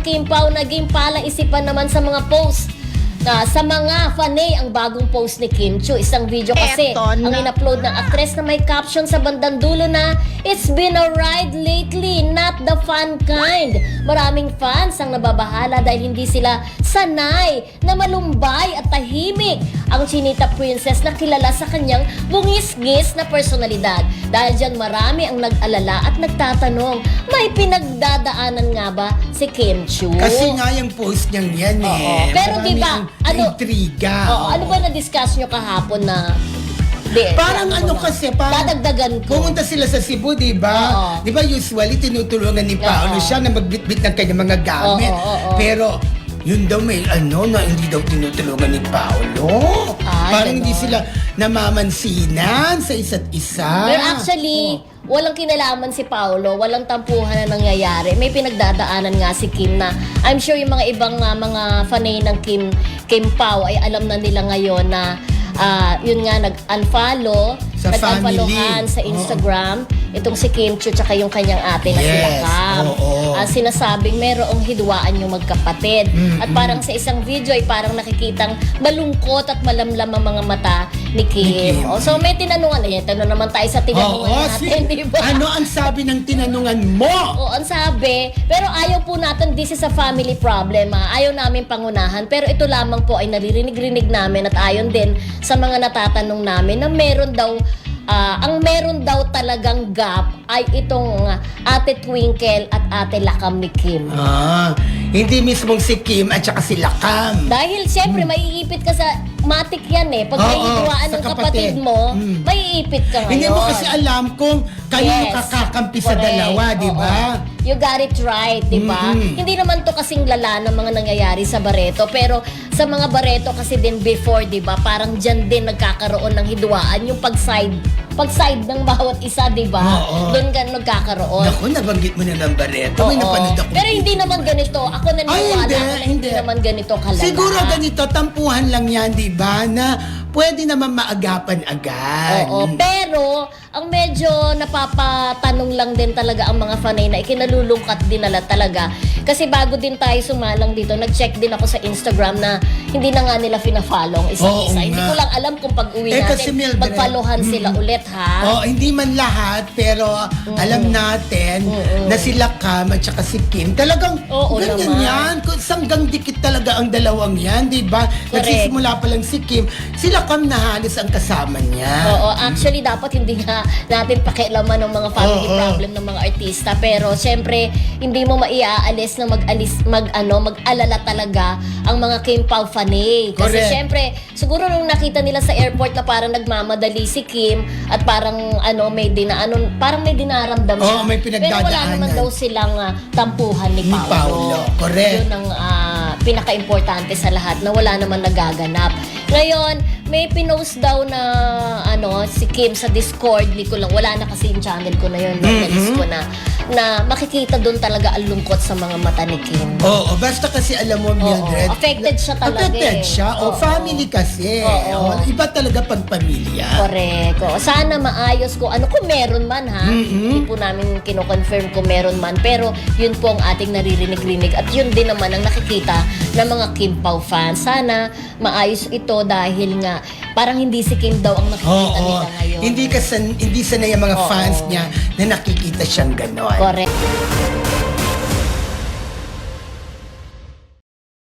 Kim Pao naging palaisipan naman sa mga post na sa mga fanay ang bagong post ni Kim Chu. Isang video kasi Eto ang na in-upload ng actress na may caption sa bandang dulo na It's been a ride lately, not the fun kind. Maraming fans ang nababahala dahil hindi sila sanay na malumbay at tahimik ang Chinita Princess na kilala sa kanyang bungis-ngis na personalidad. Dahil dyan marami ang nag-alala at nagtatanong, may pinagdadaanan nga ba si Kim Chu? Kasi nga yung post niyang yan eh. Oo. Pero Marami di ba, ang ano- Intriga. Oo, ano ba na-discuss nyo kahapon na Di, Parang ano na. kasi, parang- Dadagdagan ko. Pumunta sila sa Cebu, di ba? Oo. Di ba usually tinutulungan ni Paolo Oo. siya na magbitbit ng kanyang mga gamit. Oo, oo, oo. Pero yun daw may ano na hindi daw tinutulungan ni Paolo. Ah, Parang ganon. hindi sila namamansinan sa isa't isa. Pero actually, walang kinalaman si Paolo, walang tampuhan na nangyayari. May pinagdadaanan nga si Kim na I'm sure yung mga ibang ah, mga fanay ng Kim Kim Pao ay alam na nila ngayon na ah, yun nga nag-unfollow, Sa nag-unfollowhan sa Instagram itong si Kim Chu tsaka yung kanyang ate na si Yes, Lakam. oo. Ah, sinasabing merong hidwaan yung magkapatid. Mm, At parang sa isang video ay parang nakikitang malungkot at malamlam ang mga mata ni Kim. Kim. Oh, so may tinanungan, ayan, tanong naman tayo sa tinanungan natin, si- di ba? Ano ang sabi ng tinanungan mo? Oo, ang sabi, pero ayaw po natin, this is a family problem, ha? ayaw namin pangunahan, pero ito lamang po ay naririnig-rinig namin at ayon din sa mga natatanong namin na meron daw, ah, ang meron daw talagang gap ay itong Ate Twinkle at Ate Lakam ni Kim. Ah, hindi mismong si Kim at saka si Lakam. Dahil siyempre, maiipit ka sa matik yan eh. Pag Hmm. Oo, naihiwaan sa ng kapatid kapatid. mo, Mm. maiipit ka ngayon. Hindi mo kasi alam kung kayo yung Yes. kakakampi sa Correct. dalawa, di ba? Oo. You got it right, di ba? Mm-mm. Hindi naman to kasing lala ng mga nangyayari sa Bareto, pero sa mga Bareto kasi din before, di ba? Parang dyan din nagkakaroon ng hidwaan yung pag-side pag-side ng bawat isa, di ba? Oo. Doon ka nagkakaroon. Naku, nabanggit mo na ng Barreto. May Oo. napanood ako. Pero hindi naman ganito. Ako naniniwala Ay, hindi, ako na hindi, hindi. naman ganito kalala. Siguro ganito, tampuhan lang yan, di ba? Na pwede naman maagapan agad. Oo, pero ang medyo napapatanong lang din talaga ang mga fanay na ikinalulungkat din nila talaga. Kasi bago din tayo sumalang dito, nag-check din ako sa Instagram na hindi na nga nila fina-follow ang Oo isa. Hindi ko lang alam kung pag uwi Eh, natin, kasi Mildred, magpaluhan sila mm. ulit ha. Oh, hindi man lahat, pero alam natin na sila Cam at saka si Kim, talagang Oo ganyan naman. yan. Kung Sanggang dikit talaga ang dalawang yan, di ba? Correct. Nagsisimula pa lang si Kim, sila Cam na halos ang kasama niya. Oo, actually dapat hindi nga natin pakialaman ng mga family Oo. problem ng mga artista pero syempre hindi mo maiaalis na mag-alis mag ano mag-alala talaga ang mga Kim Pao fanay kasi Correct. syempre siguro nung nakita nila sa airport na parang nagmamadali si Kim at parang ano may dina ano parang may dinaramdam Oo, siya. may pero wala pinagdadaanan. naman daw silang ah, tampuhan ni Ni Paolo. Paolo, correct. Yun ang ah, pinaka-importante sa lahat na wala naman nagaganap. Ngayon, may pinost daw na ano si Kim sa Discord, hindi ko lang wala na kasi yung channel ko na yun, mm ko na na makikita doon talaga ang lungkot sa mga mata ni Kim. Oo, basta kasi alam mo, Mildred. affected siya talaga Affected eh. siya. O, Oo. family kasi. Oo. O, iba talaga pag pamilya. Correct. O, sana maayos ko. Ano kung meron man ha? Hindi po namin kino-confirm kung meron man. Pero yun po ang ating naririnig-rinig. At yun din naman ang nakikita ng mga Kim Pao fans. Sana maayos ito dahil nga parang hindi si Kim daw ang nakikita Oo. nila ngayon. Hindi, kasan, hindi sanay ang mga fans niya na nakikita siyang ganon. Correct.